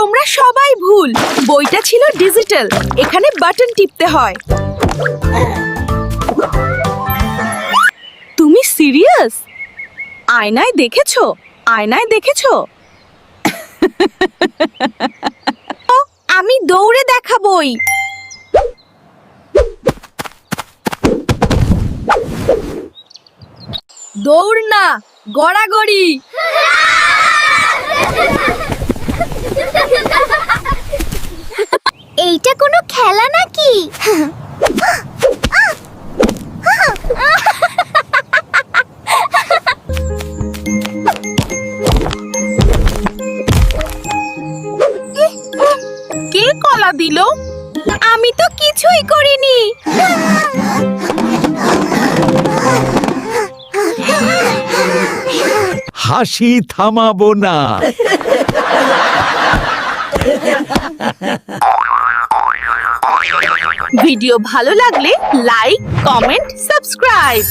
তোমরা সবাই ভুল। বইটা ছিল ডিজিটাল। এখানে বাটন টিপতে হয়। তুমি সিরিয়াস? আয়নায় দেখেছ? আয়নায় দেখেছ? আমি দৌড়ে দেখাবই দৌড় না, গড়াগড়ি। এইটা কোনো খেলা নাকি? কে কলা দিল? আমি তো কিছুই করিনি। হাসি থামাবো না। ভিডিও ভালো লাগলে লাইক কমেন্ট সাবস্ক্রাইব।